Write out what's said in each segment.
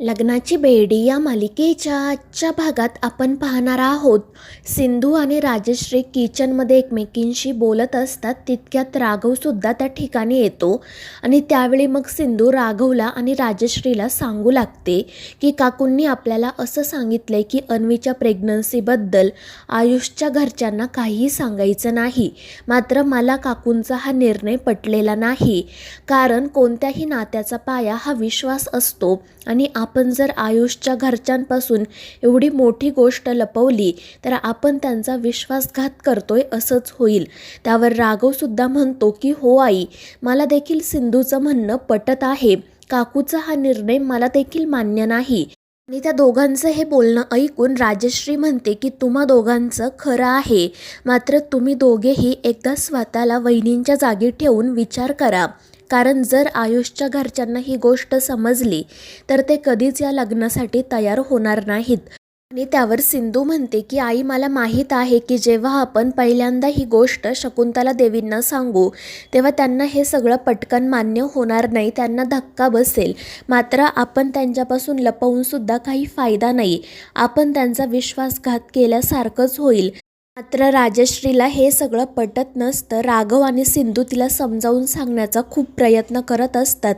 लग्नाची बेडी या मालिकेच्या आजच्या भागात आपण पाहणार आहोत. सिंधू आणि राजश्री किचनमध्ये एकमेकींशी बोलत असतात तितक्यात राघवसुद्धा त्या ठिकाणी येतो आणि त्यावेळी मग सिंधू राघवला आणि राजश्रीला सांगू लागते की काकूंनी आपल्याला असं सांगितलं आहे की अन्वीच्या प्रेग्नन्सीबद्दल आयुषच्या घरच्यांना काहीही सांगायचं नाही. मात्र मला काकूंचा हा निर्णय पटलेला नाही. कारण कोणत्याही नात्याचा पाया हा विश्वास असतो आणि आप आपण जर आयुषच्या घरच्यांपासून एवढी मोठी गोष्ट लपवली तर आपण त्यांचा विश्वासघात करतोय असंच होईल. त्यावर राघवसुद्धा म्हणतो की हो आई मला देखील सिंधूचं म्हणणं पटत आहे. काकूचा हा निर्णय मला देखील मान्य नाही. आणि त्या दोघांचं हे बोलणं ऐकून राजश्री म्हणते की तुम्हा दोघांचं खरं आहे. मात्र तुम्ही दोघेही एकदा स्वतःला वहिनींच्या जागी ठेवून विचार करा. कारण जर आयुषच्या घरच्यांना ही गोष्ट समजली तर ते कधीच या लग्नासाठी तयार होणार नाहीत. आणि त्यावर सिंधू म्हणते की आई मला माहीत आहे की जेव्हा आपण पहिल्यांदा ही गोष्ट शकुंतला देवींना सांगू तेव्हा त्यांना हे सगळं पटकन मान्य होणार नाही त्यांना धक्का बसेल. मात्र आपण त्यांच्यापासून लपवूनसुद्धा काही फायदा नाही. आपण त्यांचा विश्वासघात केल्यासारखंच होईल. मात्र राजश्रीला हे सगळं पटत नसतं. राघव आणि सिंधू तिला समजावून सांगण्याचा खूप प्रयत्न करत असतात.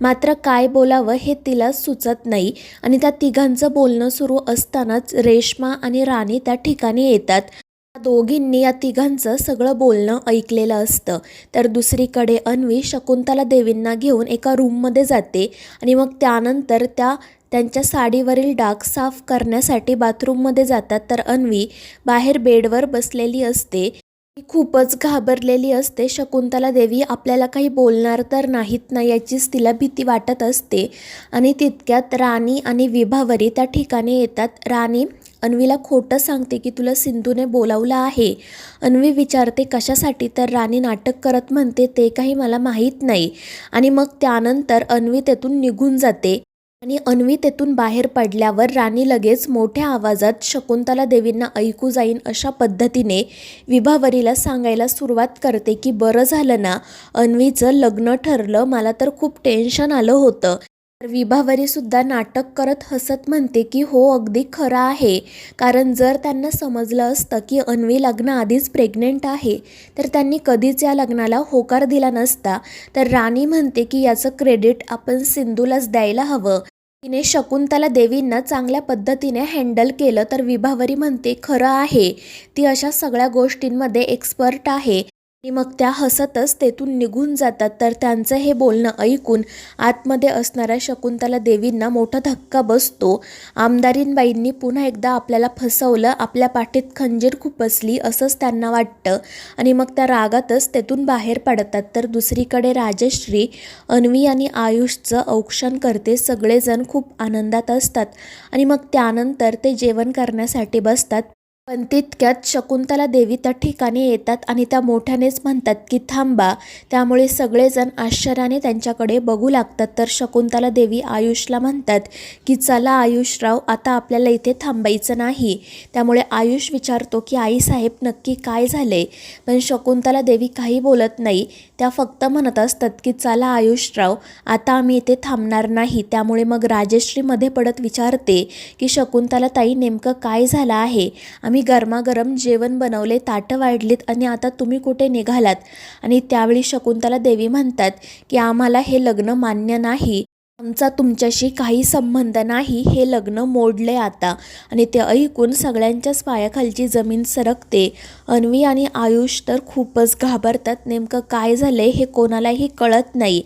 मात्र काय बोलावं हे तिला सुचत नाही आणि त्या तिघांचं बोलणं सुरू असतानाच रेश्मा आणि राणी त्या ठिकाणी येतात. त्या दोघींनी या तिघांचं सगळं बोलणं ऐकलेलं असतं. तर दुसरीकडे अन्वी शकुंतला देवींना घेऊन एका रूममध्ये जाते आणि मग त्यानंतर त्या त्यांच्या साडीवरील डाग साफ करण्यासाठी बाथरूममध्ये जातात. तर अन्वी बाहेर बेडवर बसलेली असते. ती खूपच घाबरलेली असते. शकुंतला देवी आपल्याला काही बोलणार तर नाहीत ना याचीच तिला भीती वाटत असते. आणि तितक्यात राणी आणि विभावरी त्या ठिकाणी येतात. राणी अन्वीला खोटं सांगते की तुला सिंधूने बोलावलं आहे. अन्वी विचारते कशासाठी? तर राणी नाटक करत म्हणते ते काही मला माहीत नाही. आणि मग त्यानंतर अन्वी तेथून निघून जाते. आणि अन्वी तेथून बाहेर पडल्यावर राणी लगेच मोठ्या आवाजात शकुंतला देवींना ऐकू जाईन अशा पद्धतीने विभावरीला सांगायला सुरुवात करते की बरं झालं ना अन्वीचं लग्न ठरलं मला तर खूप टेन्शन आलं होतं. तर विभावरीसुद्धा नाटक करत हसत म्हणते की हो अगदी खरं आहे. कारण जर त्यांना समजलं असतं की अन्वी लग्नाआधीच प्रेग्नेंट आहे तर त्यांनी कधीच या लग्नाला होकार दिला नसता. तर राणी म्हणते की याचं क्रेडिट आपण सिंधूलाच द्यायला हवं. तिने शकुंतला देवींना चांगल्या पद्धतीने हँडल केलं तर विभावरी म्हणते खरं आहे. ती अशा सगळ्या गोष्टींमध्ये एक्सपर्ट आहे. आणि मग त्या हसतच तेथून निघून जातात. तर त्यांचं हे बोलणं ऐकून आतमध्ये असणाऱ्या शकुंतला देवींना मोठा धक्का बसतो. आमदारींबाईंनी पुन्हा एकदा आपल्याला फसवलं आपल्या पाठीत खंजीर खुपसली असंच त्यांना वाटतं. आणि मग त्या रागातच तेथून बाहेर पडतात. तर दुसरीकडे राजश्री अन्वी आणि आयुषचं औक्षण करते. सगळेजण खूप आनंदात असतात. आणि मग त्यानंतर ते जेवण करण्यासाठी बसतात. पण तितक्यात शकुंतला देवी त्या ठिकाणी येतात आणि त्या मोठ्यानेच म्हणतात की थांबा त्यामुळे सगळेजण आश्चर्याने त्यांच्याकडे बघू लागतात. तर शकुंतला देवी आयुषला म्हणतात की चला आयुषराव आता आपल्याला इथे थांबायचं नाही. त्यामुळे आयुष विचारतो की आईसाहेब नक्की काय झाले? पण शकुंतला देवी काही बोलत नाही. त्या फक्त म्हणत असतात की चला आयुषराव आता आम्ही इथे थांबणार नाही. त्यामुळे मग राजश्रीमध्ये पडत विचारते की शकुंतला ताई नेमकं काय झालं आहे? आम्ही गरमागरम जेवण बनवले ताटं वाढलीत आणि आता तुम्ही कुठे निघालात? आणि त्यावेळी शकुंतला देवी म्हणतात की आम्हाला हे लग्न मान्य नाही. आमचा तुमच्याशी काही संबंध नाही. हे लग्न मोडले आता. आणि ते ऐकून सगळ्यांच्याच पायाखालची जमीन सरकते. अन्वी आणि आयुष तर खूपच घाबरतात. नेमकं काय झालंय हे कोणालाही कळत नाही.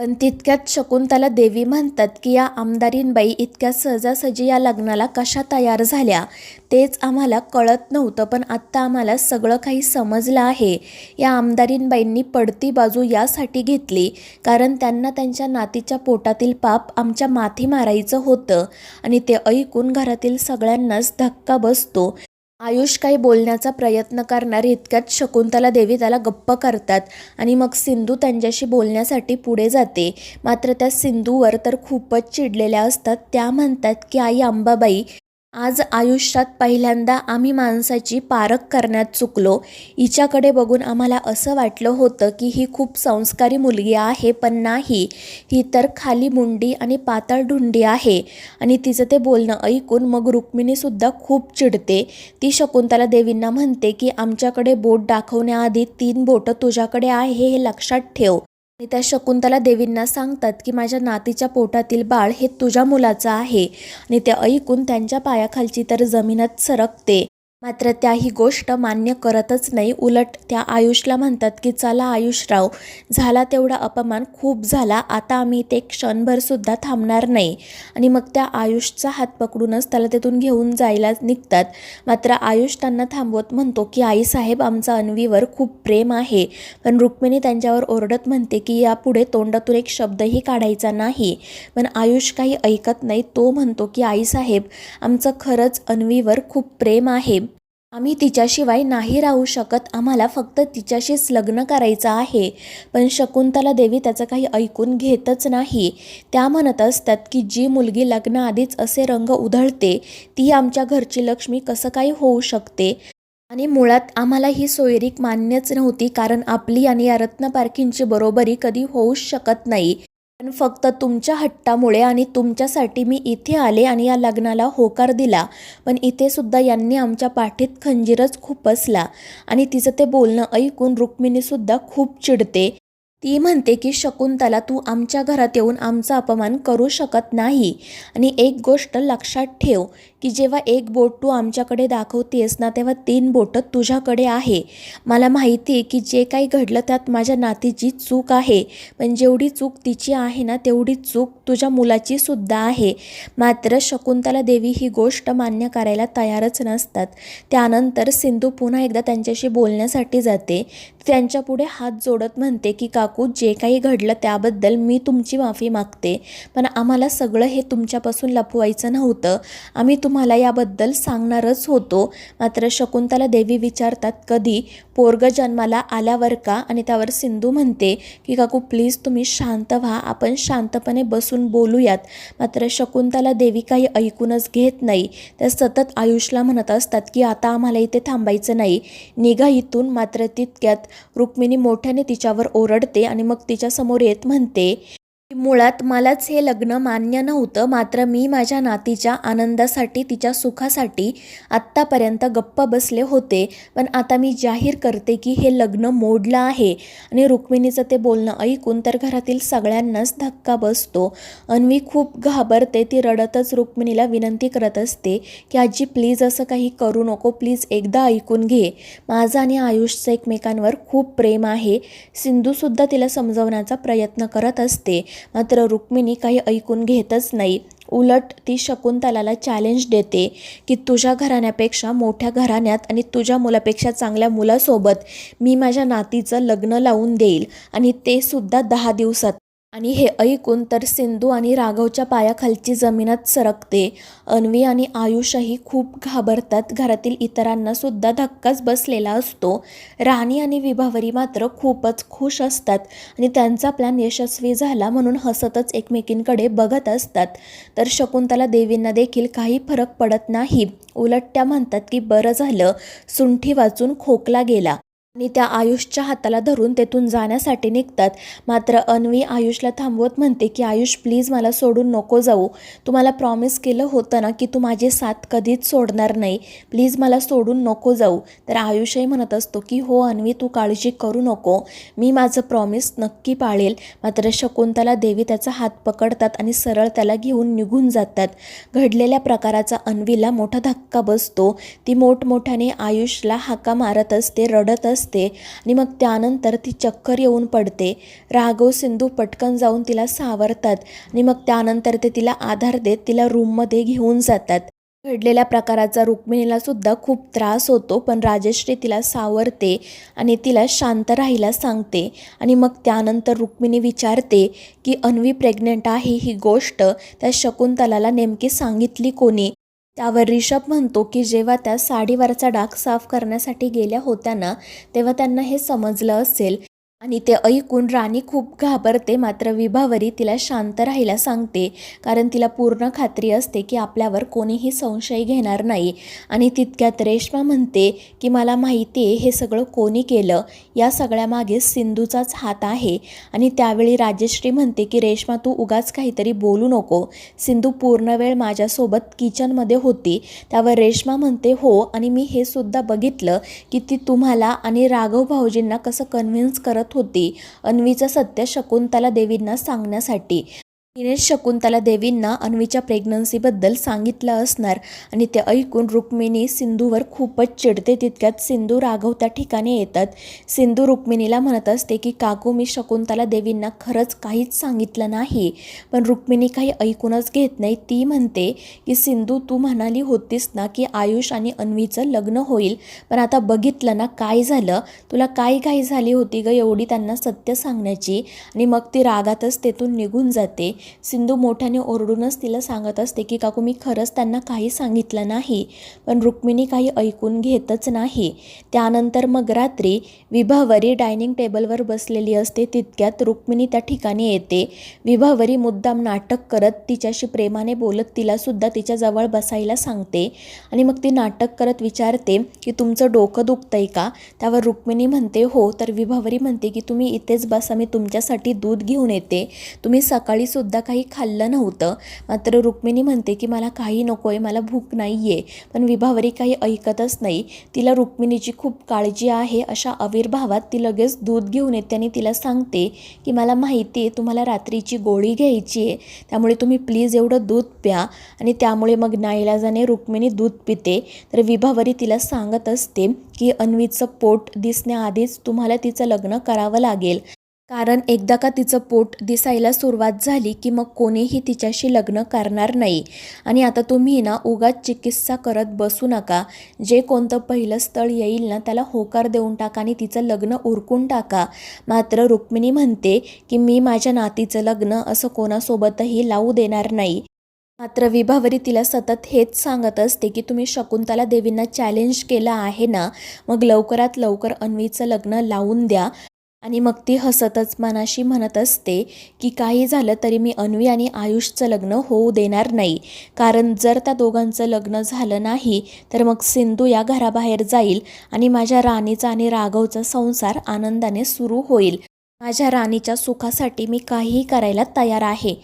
पण तितक्यात शकुंतला देवी म्हणतात की या आमदारींबाई इतक्या सहजासहजी या लग्नाला कशा तयार झाल्या? तेच आम्हाला कळत नव्हतं पण आत्ता आम्हाला सगळं काही समजलं आहे. या आमदारींबाईंनी पडती बाजू यासाठी घेतली कारण त्यांना त्यांच्या नातीच्या पोटातील पाप आमच्या माथी मारायचं होतं आणि ते ऐकून घरातील सगळ्यांनाच धक्का बसतो. आयुष काही बोलण्याचा प्रयत्न करणार इतक्यात शकुंतला देवी त्याला गप्प करतात आणि मग सिंधू त्यांच्याशी बोलण्यासाठी पुढे जाते. मात्र त्या सिंधूवर तर खूपच चिडलेल्या असतात. त्या म्हणतात की आई अंबाबाई आज आयुष्यात पहिल्यांदा आम्ही माणसाची पारख करण्यात चुकलो. हिच्याकडे बघून आम्हाला असं वाटलं होतं की ही खूप संस्कारी मुलगी आहे पण नाही. ही तर खाली मुंडी आणि पातळ ढुंडी आहे आणि तिचं ते बोलणं ऐकून मग रुक्मिणीसुद्धा खूप चिडते. ती शकुंतला देवींना म्हणते की आमच्याकडे बोट दाखवण्याआधी तीन बोटं तुझ्याकडे आहे हे लक्षात ठेव. आणि त्या शकुंतला देवींना सांगतात की माझ्या नातीच्या पोटातील बाळ हे तुझ्या मुलाचं आहे आणि ते ऐकून त्यांच्या पायाखालची तर जमीनच सरकते. मात्र त्या ही गोष्ट मान्य करतच नाही. उलट त्या आयुषला म्हणतात की चला आयुषराव झाला तेवढा अपमान खूप झाला. आता आम्ही ते क्षणभरसुद्धा थांबणार नाही. आणि मग त्या आयुषचा हात पकडूनच त्याला तिथून घेऊन जायला निघतात. मात्र आयुष त्यांना थांबवत म्हणतो की आईसाहेब आमचा अन्वीवर खूप प्रेम आहे. पण रुक्मिणी त्यांच्यावर ओरडत म्हणते की यापुढे तोंडातून एक शब्दही काढायचा नाही. पण आयुष काही ऐकत नाही. तो म्हणतो की आईसाहेब आमचं खरंच अन्वीवर खूप प्रेम आहे. आम्ही तिच्याशिवाय नाही राहू शकत. आम्हाला फक्त तिच्याशीच लग्न करायचं आहे. पण शकुंतला देवी त्याचं काही ऐकून घेतच नाही. त्या म्हणत असतात की जी मुलगी लग्नाआधीच असे रंग उधळते ती आमच्या घरची लक्ष्मी कसं काही होऊ शकते? आणि मुळात आम्हाला ही सोयरीक मान्यच नव्हती कारण आपली आणि या रत्नपारखींची बरोबरी कधी होऊच शकत नाही. पण फक्त तुमच्या हट्टामुळे आणि तुमच्यासाठी मी इथे आले आणि या लग्नाला होकार दिला. पण इथे सुद्धा यांनी आमच्या पाठीत खंजीरच खुपसला आणि तिचं ते बोलणं ऐकून रुक्मिणीसुद्धा खूप चिडते. ती म्हणते की शकुंतला तू आमच्या घरात येऊन आमचा अपमान करू शकत नाही. आणि एक गोष्ट लक्षात ठेव की जेव्हा एक बोट तू आमच्याकडे दाखवतेस ना तेव्हा तीन बोटं तुझ्याकडे आहे. मला माहिती आहे की जे काही घडलं त्यात माझ्या नातीची चूक आहे. पण जेवढी चूक तिची आहे ना तेवढी चूक तुझ्या मुलाची सुद्धा आहे. मात्र शकुंतला देवी ही गोष्ट मान्य करायला तयारच नसतात. त्यानंतर सिंधू पुन्हा एकदा त्यांच्याशी बोलण्यासाठी जाते. त्यांच्यापुढे हात जोडत म्हणते की काकू जे काही घडलं त्याबद्दल मी तुमची माफी मागते. पण आम्हाला सगळं हे तुमच्यापासून लपवायचं नव्हतं. आम्ही तुम्हाला याबद्दल सांगणारच होतो. मात्र शकुंतला देवी विचारतात कधी? पोरग जन्माला आल्यावर का? आणि त्यावर सिंधू म्हणते की काकू प्लीज तुम्ही शांत व्हा. आपण शांतपणे बसून बोलूयात. मात्र शकुंतला देवी काही ऐकूनच घेत नाही. त्या सतत आयुषला म्हणत असतात की आता आम्हाला इथे थांबायचं नाही. निघा इथून. मात्र तितक्यात रुक्मिणी मोठ्याने तिच्यावर ओरडते. आणि मग तिच्या समोर येत म्हणते मुळात मलाच हे लग्न मान्य नव्हतं मात्र मी माझ्या नातीच्या आनंदासाठी तिच्या सुखासाठी आत्तापर्यंत गप्प बसले होते. पण आता मी जाहीर करते की हे लग्न मोडलं आहे आणि रुक्मिणीचं ते बोलणं ऐकून तर घरातील सगळ्यांनाच धक्का बसतो. अन्वी खूप घाबरते ती रडतच रुक्मिणीला विनंती करत असते की आजी प्लीज असं काही करू नको प्लीज एकदा ऐकून घे. माझं आणि आयुषचं एकमेकांवर खूप प्रेम आहे. सिंधूसुद्धा तिला समजवण्याचा प्रयत्न करत असते. मात्र रुक्मिणी काही ऐकून घेतच नाही. उलट ती शकुंतलाला चॅलेंज देते की तुझ्या घराण्यापेक्षा मोठ्या घराण्यात आणि तुझ्या मुलापेक्षा चांगल्या मुलासोबत मी माझ्या नातीचं लग्न लावून देईल आणि ते सुद्धा दहा दिवसात. आणि हे ऐकून तर सिंधू आणि राघवच्या पायाखालची जमीनच सरकते. अन्वी आणि आयुषही खूप घाबरतात. घरातील इतरांना सुद्धा धक्काच बसलेला असतो. राणी आणि विभावरी मात्र खूपच खुश असतात आणि त्यांचा प्लॅन यशस्वी झाला म्हणून हसतच एकमेकींकडे बघत असतात. तर शकुंतला देवींना देखील काही फरक पडत नाही. उलट त्या म्हणतात की बरं झालं. सुंठी वाचून खोकला गेला. आणि त्या आयुषच्या हाताला धरून तेथून जाण्यासाठी निघतात. मात्र अन्वी आयुषला थांबवत म्हणते की आयुष प्लीज मला सोडून नको जाऊ. तुम्हाला प्रॉमिस केलं होतं ना की तू माझी साथ कधीच सोडणार नाही. प्लीज मला सोडून नको जाऊ. तर आयुषही म्हणत असतो की हो अन्वी तू काळजी करू नको. मी माझं प्रॉमिस नक्की पाळेल. मात्र शकुंतला देवी त्याचा हात पकडतात आणि सरळ त्याला घेऊन निघून जातात. घडलेल्या प्रकाराचा अन्वीला मोठा धक्का बसतो. ती मोठमोठ्याने आयुषला हाका मारत असते रडत असते आणि मग त्यानंतर ती चक्कर येऊन पडते. राघव सिंधू पटकन जाऊन तिला सावरतात आणि मग त्यानंतर ते तिला आधार देत तिला रूममध्ये घेऊन जातात. घडलेल्या प्रकाराचा रुक्मिणीला सुद्धा खूप त्रास होतो पण राजश्री तिला सावरते आणि तिला शांत राहायला सांगते. आणि मग त्यानंतर रुक्मिणी विचारते की अन्वी प्रेग्नेंट आहे ही गोष्ट? त्या शकुंतलाला नेमकी सांगितली कोणी. त्यावर रिषभ म्हणतो की जेव्हा त्या साडीवरचा डाग साफ करण्यासाठी गेल्या होत्या ना तेव्हा त्यांना हे समजलं असेल. आणि ते ऐकून राणी खूप घाबरते मात्र विभावरी तिला शांत राहायला सांगते. कारण तिला पूर्ण खात्री असते की आपल्यावर कोणीही संशय घेणार नाही. आणि तितक्यात रेश्मा म्हणते की मला माहिती आहे हे सगळं कोणी केलं? या सगळ्यामागे सिंधूचाच हात आहे. आणि त्यावेळी राजश्री म्हणते की रेश्मा तू उगाच काहीतरी बोलू नको. सिंधू पूर्ण वेळ माझ्यासोबत किचनमध्ये होती. त्यावर रेश्मा म्हणते हो आणि मी हे सुद्धा बघितलं की ती तुम्हाला आणि राघव भाऊजींना कसं कन्व्हिन्स करत होती. अन्वीचं सत्य शकुंतला देवींना सांगण्यासाठी. तिने शकुंतला देवींना अन्वीच्या प्रेग्नन्सीबद्दल सांगितलं असणार आणि ते ऐकून रुक्मिणी सिंधूवर खूपच चिडते. तितक्यात सिंधू राघव त्या ठिकाणी येतात. सिंधू रुक्मिणीला म्हणत असते की काकू मी शकुंतला देवींना खरंच काहीच सांगितलं नाही पण रुक्मिणी काही ऐकूनच घेत नाही. ती म्हणते की सिंधू तू म्हणाली होतीस ना की आयुष आणि अन्वीचं लग्न होईल पण आता बघितलं ना काय झालं? तुला काय घाई झाली होती ग एवढी त्यांना सत्य सांगण्याची? आणि मग ती रागातच तेथून निघून जाते. सिंधू मोठ्याने ओरडूनच तिला सांगत असते की काकू मी खरंच त्यांना काही सांगितलं नाही पण रुक्मिणी काही ऐकून घेतच नाही. त्यानंतर मग रात्री विभावरी डायनिंग टेबलवर बसलेली असते. तितक्यात रुक्मिणी त्या ठिकाणी येते. विभावरी मुद्दाम नाटक करत तिच्याशी प्रेमाने बोलत तिलासुद्धा तिच्याजवळ बसायला सांगते. आणि मग ती नाटक करत विचारते की तुमचं डोकं दुखतंय का? त्यावर रुक्मिणी म्हणते हो. तर विभावरी म्हणते की तुम्ही इथेच बसा. मी तुमच्यासाठी दूध घेऊन येते. तुम्ही सकाळीसुद्धा सुद्धा काही खाल्लं नव्हतं. मात्र रुक्मिणी म्हणते की मला काही नको आहे मला भूक नाही आहे पण विभावरी काही ऐकतच नाही. तिला रुक्मिणीची खूप काळजी आहे. अशा आविर्भावात ती लगेच दूध घेऊन येते आणि तिला सांगते की मला माहिती आहे तुम्हाला रात्रीची गोळी घ्यायची आहे. त्यामुळे तुम्ही प्लीज एवढं दूध प्या. आणि त्यामुळे मग नाईलाजाने रुक्मिणी दूध पिते. तर विभावरी तिला सांगत असते की अन्वीचं पोट दिसण्याआधीच तुम्हाला तिचं लग्न करावं लागेल. कारण एकदा का तिचं पोट दिसायला सुरुवात झाली की मग कोणीही तिच्याशी लग्न करणार नाही. आणि आता तुम्ही ना उगाच चिकित्सा करत बसू नका. जे कोणतं पहिलं स्थळ येईल ना त्याला होकार देऊन टाका आणि तिचं लग्न उरकून टाका. मात्र रुक्मिणी म्हणते की मी माझ्या नातीचं लग्न असं कोणासोबतही लावू देणार नाही. मात्र विभावरी तिला सतत हेच सांगत असते की तुम्ही शकुंतला देवींना चॅलेंज केलं आहे ना मग लवकरात लवकर अन्वीचं लग्न लावून द्या. आणि मग ती हसतच मनाशी म्हणत असते की काही झालं तरी मी अन्वी आणि आयुषचं लग्न होऊ देणार नाही. कारण जर त्या दोघांचं लग्न झालं नाही तर मग सिंधू या घराबाहेर जाईल आणि माझ्या राणीचा आणि राघवचा संसार आनंदाने सुरू होईल. माझ्या राणीच्या सुखासाठी मी काहीही करायला तयार आहे.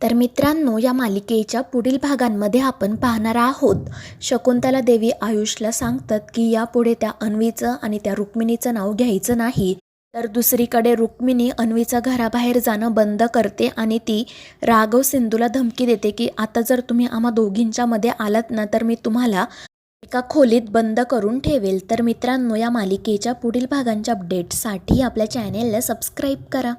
तर मित्रांनो या मालिकेच्या पुढील भागांमध्ये आपण पाहणार आहोत. शकुंतला देवी आयुषला सांगतात की यापुढे त्या अन्वीचं आणि त्या रुक्मिणीचं नाव घ्यायचं नाही. तर दुसरीकडे रुक्मिणी अन्वीचं घराबाहेर जाणं बंद करते आणि ती राघव सिंधूला धमकी देते की आता जर तुम्ही आम्हा दोघींच्यामध्ये आलात ना तर मी तुम्हाला एका खोलीत बंद करून ठेवेल. तर मित्रांनो या मालिकेच्या पुढील भागांच्या अपडेटसाठी आपल्या चॅनेलला सबस्क्राईब करा.